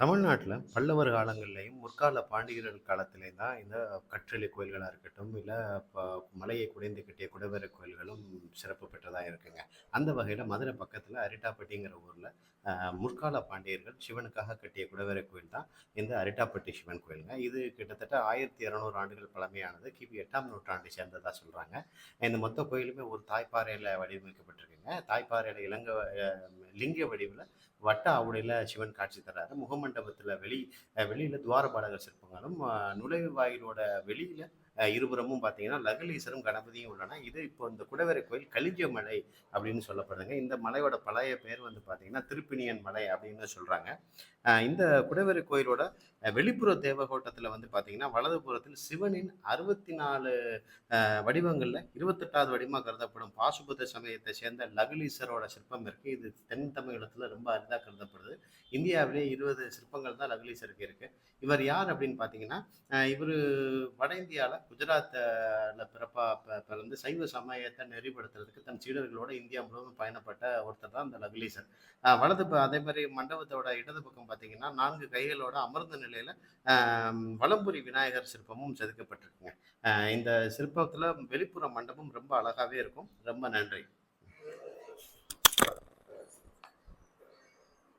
தமிழ்நாட்டில் பல்லவர் காலங்கள்லேயும் முற்கால பாண்டியர்கள் காலத்திலேயும் தான் இந்த கற்றளி கோயில்களாக இருக்கட்டும் இல்லை இப்போ மலையை குடைந்து கட்டிய குடைவரை கோயில்களும் சிறப்பு பெற்றதாக இருக்குங்க. அந்த வகையில் மதுரை பக்கத்தில் அரிட்டாப்பட்டிங்கிற ஊரில் முற்கால பாண்டியர்கள் சிவனுக்காக கட்டிய குடைவரை கோயில் தான் இந்த அரிட்டாப்பட்டி சிவன் கோயிலுங்க. இது கிட்டத்தட்ட ஆயிரத்தி இரநூறு ஆண்டுகள் பழமையானது. கிபி எட்டாம் நூற்றாண்டை சேர்ந்ததாக சொல்கிறாங்க இந்த மொத்த கோயிலுமே ஒரு தாய்ப்பாறையில் பாருங்க தாய்ப்பாறையில இளங்க அஹ், லிங்க வடிவில் வட்ட ஆவுடையில் சிவன் காட்சி தர்றாரு முகமண்டபத்தில் வெளி அஹ் வெளியில துவாரபாலகர் சிற்பங்களும் நுழைவு வாயிலோட வெளியில இருபுறமும் பார்த்தீங்கன்னா லகலீசரும் கணபதியும் உள்ளன. இது இப்போ இந்த குடவரை கோயில் கலிஞ்ச மலை அப்படின்னு சொல்லப்படுதுங்க. இந்த மலையோட பழைய பேர் வந்து பார்த்தீங்கன்னா திருப்பினியன் மலை அப்படின்னு சொல்கிறாங்க இந்த குடவரை கோயிலோட வெளிப்புற தேவகோட்டத்தில் வந்து பார்த்தீங்கன்னா வலதுபுறத்தில் சிவனின் அறுபத்தி நாலு வடிவங்களில் இருபத்தெட்டாவது வடிவமாக கருதப்படும். பாசுபத சமயத்தை சேர்ந்த லகுலீசரோட சிற்பம் இருக்குது இது தென் தமிழகத்தில் ரொம்ப அரிதாக கருதப்படுது. இந்தியாவிலே இருபது சிற்பங்கள் தான் லகுலீசருக்கு இருக்குது இவர் யார் அப்படின்னு பார்த்தீங்கன்னா இவர் வட இந்தியாவில் குஜராத்தில் பிறப்பா பிறந்து சைவ சமயத்தை நெறிப்படுத்துறதுக்கு தன் சீடர்களோட இந்தியா முழுவதும் பயணப்பட்ட ஒருத்தர் தான் அந்த லவ்லீசர் வலது ப- அதே மாதிரி மண்டபத்தோட இடது பக்கம் பார்த்தீங்கன்னா நான்கு கைகளோட அமர்ந்த நிலையில் வலம்புரி விநாயகர் சிற்பமும் செதுக்கப்பட்டிருக்குங்க. இந்த சிற்பத்தில் வெளிப்புற மண்டபம் ரொம்ப அழகாவே இருக்கும். ரொம்ப நன்றி.